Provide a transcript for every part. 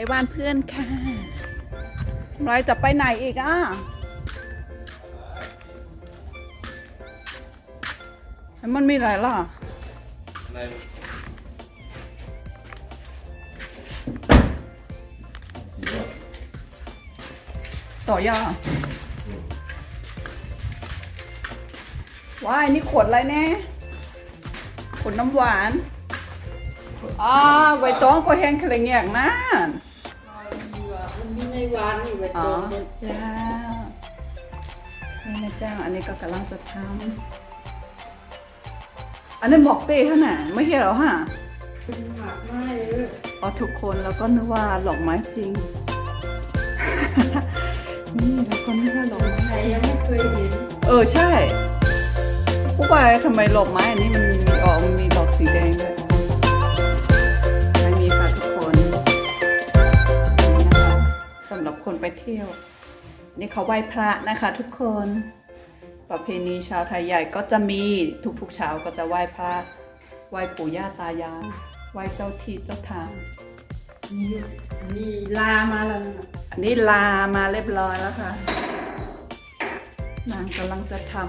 ไปบ้านเพื่อนค่ะไรจะไปไหนอีกอะแล้วมันมีอะไรล่ะในต่อยาว้ายนี่ขวดอะไรแน่ขวดน้ำหวานอ่าใบตองก็แห้งแคลงแยกนั่น มันมีในวานนี่ไว้อ๋ตอรงมันจ้านี่นะเจ้า อันนี้ก็กำลังจะทำอันนี้นบอกเต้ท่านน่ะไม่ใช่เหรอฮะเป็นหมากไม้เลยอ๋อทุกคนแล้วก็นึกว่าหลอกไม้จริง นี่แล้วก็นึกว่าหลอกไม้ใครยังไม่เคยเห็นเออใช่ผู้บายทำไมหลบไม้อันนี้มันมีออกมันมีดอกสีแดงด้วย ที่ยว นี่เขาไหว้พระนะคะทุกคน ประเพณีชาวไทยใหญ่ก็จะมีทุกๆเช้าก็จะไหว้พระไหว้ปู่ย่าตายายไหว้เจ้าที่เจ้าทางมีมีลามาแล้วนะอันนี้ลามาเรียบร้อยแล้วค่ะ นางกำลังจะทำ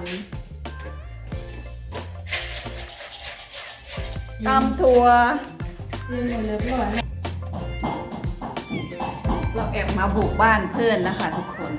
ตำถั่วเรียนหมดเรียบร้อยแล้ว เราแอบมาบุกบ้านเพื่อนนะคะทุกคน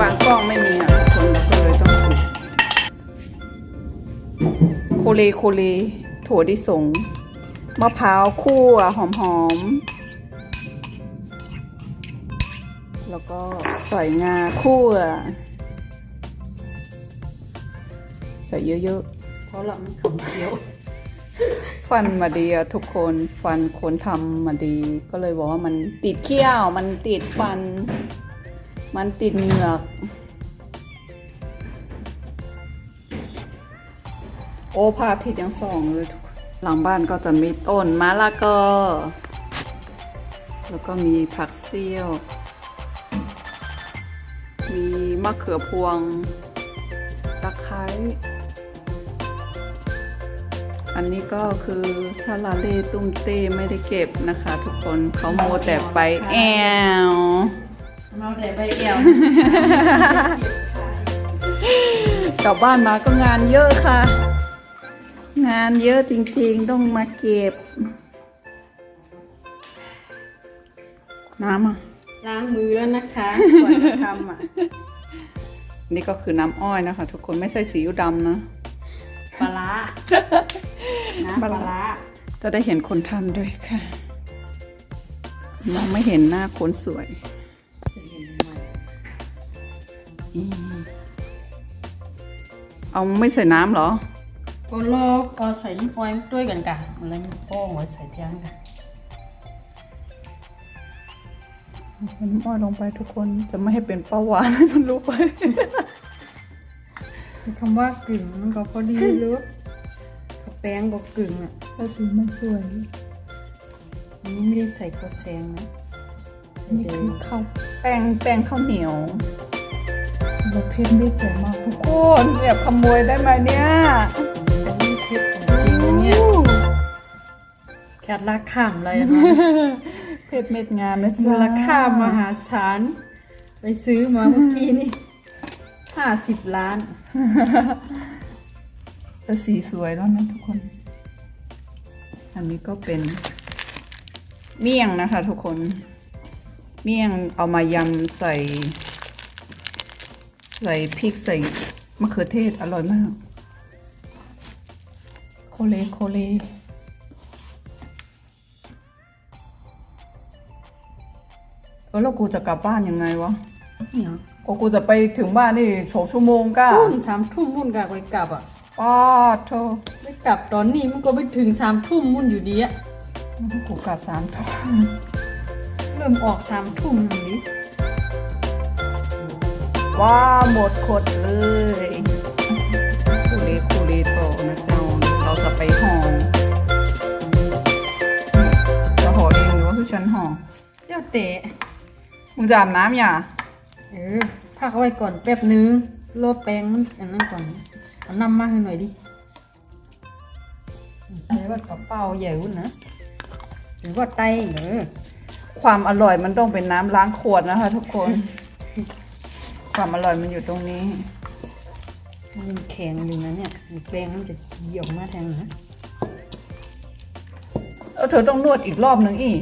วางกล้องไม่มีอะทุกคนเราก็เลยต้องขุดโคเลโคเลถั่วดิสงมะพร้าวคั่วหอมๆ แล้วก็ใส่งาคั่ว ใส่เยอะเพราะเรามันขำเคี้ยวๆฟันมาดีอะทุกคน ฟันคนทำมาดี ก็เลยบอกว่ามันติดเขี้ยว มันติดฟัน มันติดเหงือก โอ้พทิตย์ยังสองเลยทุกคนหลังบ้านก็จะมีต้นมะละกอ แล้วก็มีผักเซี่ยว มีมะเขือพวง ตะไคร้ อันนี้ก็คือซาลาเล่ตุ้มเต้ไม่ได้เก็บนะคะ ทุกคนเขาโมแต่ไปแอว เราแต่ใบเอวกลับบ้านมาก็งานเยอะค่ะ งานเยอะจริงๆ ต้องมาเก็บ น้ำอะ ล้างมือแล้วนะคะก่อนจะทำอะ นี่ก็คือน้ำอ้อยนะคะ ทุกคนไม่ใช่สีอิ๊วดำนะปลาร้าน้ำปลาร้าจะได้เห็นคนทำด้วยค่ะ มองไม่เห็นหน้าคนสวย เอาไม่ใส่น้ำเหรอ ก็ลอกเอาใส่น้ำอ้อยด้วยกันกันอะไรมันโป้งไว้ใส่เทียงกันใส่น้ำอ้อยลงไปทุกคนจะไม่ให้เป็นเป้าหวานให้มันรู้ไปคำว่ากึ่งมันก็พอดีรู้กับแป้งก็กึ่งอะก็สีมันสวยอันนี้ไม่ได้ใส่ข้าวแซงนะนี่คือข้าวแป้งแป้งข้าวเหนียว เราเพี้ยนไม่สวยมากทุกคนแอบขโมยได้ไหมเนี่ยอันนี้เพชรของจริงนะเนี่ยแคทราคามเลยนะเพชรเม็ดงามนะมูจ๊ะลค่ามหาศาลไปซื้อมาเมื่อกี้นี่ห้าสิบล้านแต่สีสวยแล้วนะทุกคน อันนี้ก็เป็น เมี่ยงนะคะทุกคน เมี่ยงเอามายำใส่ ใส่พริกใส่มะเขือเทศอร่อยมาก โคเลโคเลเออแล้วกูจะกลับบ้านยังไงวะเนี่ยก็กูจะไปถึงบ้านนี่สองชั่วโมงก้าทุ่มสามทุ่มมุ่นกะไปกลับอะป้าโทไปกลับตอนนี้มันก็ไปถึงสามทุ่มมุ่นอยู่ดีอะกูกลับสามทุ่มเริ่มออกสามทุ่มอย่างนี้ ว้าหมดขดเลยคูเลคูเลโตนะเจ้าเราจะไปห่อจะห่อเองหรือว่าคือฉันห่อเดี๋ยวเตะมึงจะอาบน้ำอย่าเออพักไว้ก่อนแป๊บนึงโลบแป้งมันอันนั้นก่อนเอาน้ำมาให้หน่อยดิใช้ว่ากระเป๋าใหญ่วุ่นนะหรือว่าไตเออความอร่อยมันต้องเป็นน้ำล้างขวดนะคะทุกคน ความอร่อยมันอยู่ตรงนี้ มันยังแข็งอยู่นะเนี่ยแป้งมันจะเกี่ยวมาแทงนะเออเธอต้องนวดอีกรอบนึงอีก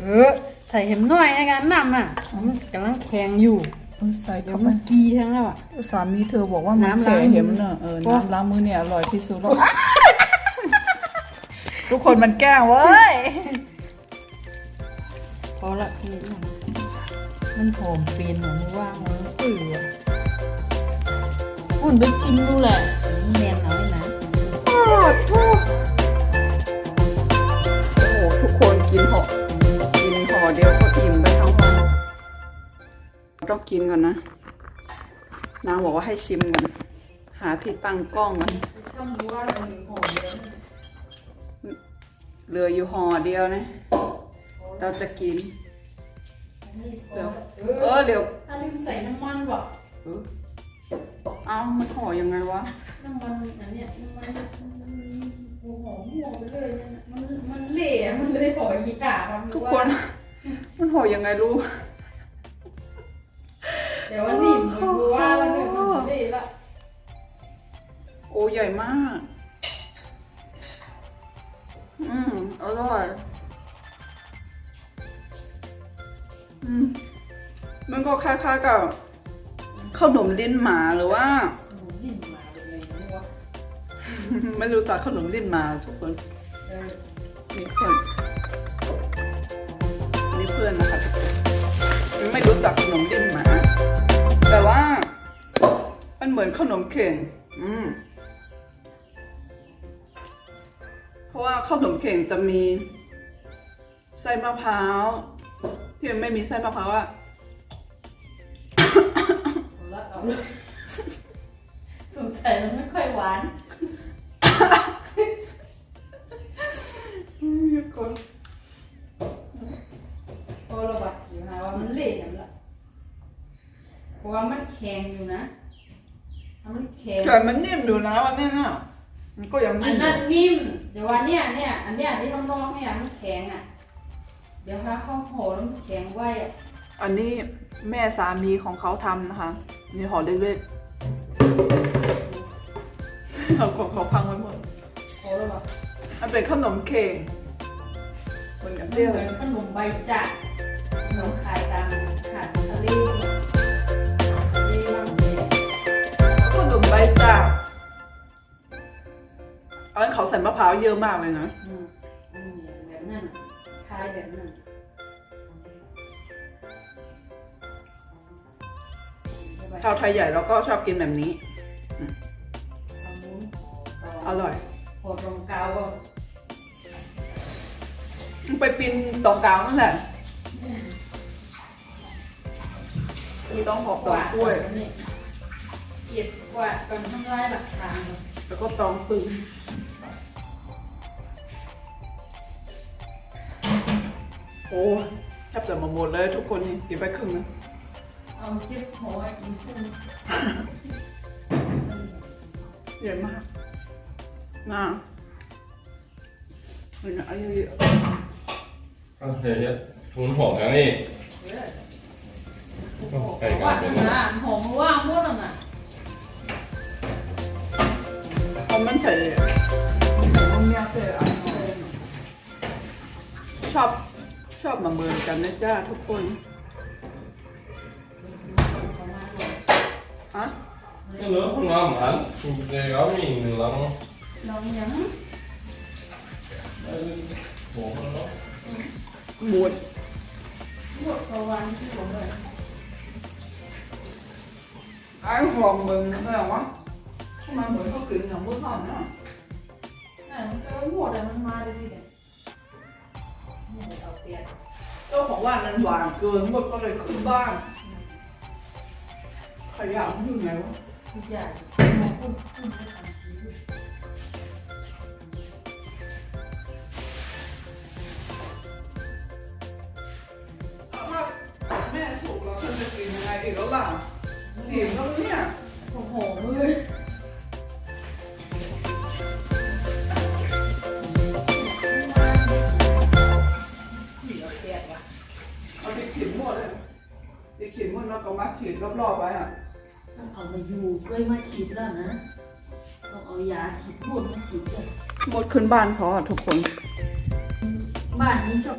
เออ ใส่เห็มหน่อยในการน้ำอะมันกำลังแข็งอยู่ใส่เดี๋ยเข้าวไปมันกีทั้งแล้วอะสามีเธอบอกว่ามันน้ำเฉล้างยเห็มเนอะเออโอ้น้ำล้างมือเนี่ยอร่อยที่สุดแล้วทุกคนมันแกล้งเว้ยพอละนี่นะ มันหอมเป็นหอมว่างมันเปื่อยอุ่นไปชิมดูแหละแมนน้อยนะโอ้ทุกโอ้โหทุกคนกินห่อกินห่อเดียวก็อิ่มไปทั้งห้องต้องกินก่อนนะนางบอกว่าให้ชิมก่อนหาที่ตั้งกล้องก่อนช่างรู้ว่ามันมีหอมเยอะเหลืออยู่ห่อเดียวนะ เราจะกินนี่พ เดี๋ยวอเออเดี๋ยวถ้าลืมใส่น้ำมันว่ะเออเอ้ามันห่อยังไงวะ น้ำมันอันเนี้ยน้ำมันหัวหอมหัวไปเลยนั่นน่ะมันมันเละมันเลยขอยีด่ามันทุกคนมันห่อยังไงรู้เดี๋ยววันนี้มันรู้ว่าแล้วเนี่ยมันเละละโอ้ใหญ่มาก อืมอร่อย มมันก็คล้ายๆกับขนมลิ้นหมาหรือว่าหนูยิ่งมาเป็นไงนะวะไม่รู้จักขนมลิ้นหมาทุกคนเออนี่เพื่อนนี่เพื่อนนะคะทุกคนไม่รู้จักขนมลิ้นหมา แต่ว่ามันเหมือนขนมเข่งอืมเพราะว่าขนมเข่งจะมีไส้มะพร้าว ที่มันไม่มีไส้มะพร้าวอะเอาละเอาละสงสัยมันไม่ค่อยหวาน อืมคนพอเราบัดอยู่หาว่ามันเละอย่างละเพราะว่ามันแข็งอยู่นะถ้ามันแข็งเกิดมันนิ่มอยู่นะวันนี้น่ะมันก็ยังอันิ่นมอนั้นยู่นิ่มเดี๋ยววันเนี้ยเนี่ยอันเนี้ยที่ข้างนอกเนี่ยมันแข็งอะเดี๋ยวถ้าเข้าโหแล้วมันแข็งไว้อะอันนี้แม่สามีของเขาทำนะคะ นี่ห่อเล็กๆเอาของเขาพังไว้หมดโหแล้วแบบมันเป็นขนมเค้กเหมือนกับมันเดียวเหมือนขนมใบจากขนมขายตามหาดทะเลทะเลบางแสนขนมใบจากอันนนเขาใส่มะพร้าวเยอะมากเลยนะ อืมอืมายแบบนั้นชาวไทยใหญ่เราก็ชอบกินแบบนี้ทำมุ้งอร่อยโหดรองกาวก็มันไปปีนดอกกาวนั่นแหละมีต้องหอกดอกกล้วยนี่เก็บกวาดก่อนทำลายหลักฐานก่อนแล้วก็ตองปืน โอ้แทบจะมาหมดเลยทุกคนนี่กินไปครึ่งนึงเอาเก็บหัวอีกซึ่งใหญ่มากน่าเห็นอะไรเยอะก็เดี๋ยวจะทุนหอมแล้วนี่ไก่หกาวารนเป็นนะหอมว่างหมดแล้วนะๆเอามันใส่น้ำเมียใส่อะไรชอบช อบมาเมินกันนะจ้าทุกคนอะไม่รู้คุณน้ำหันเดี๋ยวมีหนึ่งหลังลองยังโอ้โหหมูดหมดประวันที่ผมเลยไอ้ฟองมึงนั่นแหละวะทำไมเหมือนเขากินอย่างมือเขาเนี่ยน่ะมันก็หมดแต่มันมาเลยทีเดียวนี่เดี๋ยว เจ้าของว่านั้นหวานเกินหมดก็เลยขึ้นบ้านขยะมันอยู่ไหนวะทุกอย่างแม่สุกแล้วเธอจะกินยังไงอีกแล้วล่ะอิ่มแล้วเนี่ยโอ้โหมือเอา มดแล้วก็มาขีดรอบๆไว้อะต้องเอามาอยู่เคยมาฉีดแล้วนะ ต้องเอายาฉีดพ่นมาฉีดเลยหมดขึ้นบ้านเขาอะทุกคน บ้านนี้ชอบ